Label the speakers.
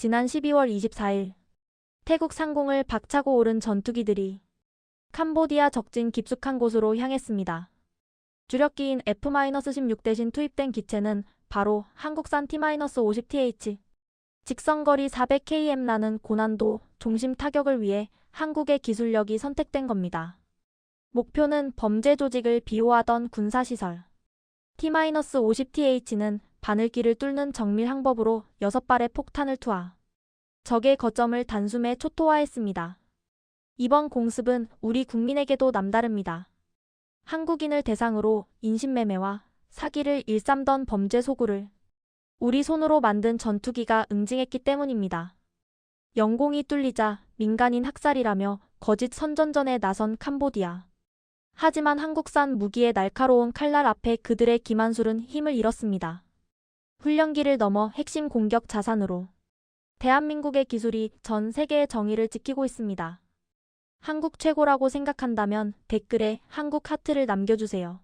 Speaker 1: 지난 12월 24일 태국 상공을 박차고 오른 전투기들이 캄보디아 적진 깊숙한 곳으로 향했습니다. 주력기인 F-16 대신 투입된 기체는 바로 한국산 T-50TH 직선거리 400km 나는 고난도 중심 타격을 위해 한국의 기술력이 선택된 겁니다. 목표는 범죄 조직을 비호하던 군사시설. T-50TH는 바늘길을 뚫는 정밀 항법으로 6발의 폭탄을 투하. 적의 거점을 단숨에 초토화했습니다. 이번 공습은 우리 국민에게도 남다릅니다. 한국인을 대상으로 인신매매와 사기를 일삼던 범죄 소굴을 우리 손으로 만든 전투기가 응징했기 때문입니다. 영공이 뚫리자 민간인 학살이라며 거짓 선전전에 나선 캄보디아. 하지만 한국산 무기의 날카로운 칼날 앞에 그들의 기만술은 힘을 잃었습니다. 훈련기를 넘어 핵심 공격 자산으로 대한민국의 기술이 전 세계의 정의를 지키고 있습니다. 한국 최고라고 생각한다면 댓글에 한국 하트를 남겨주세요.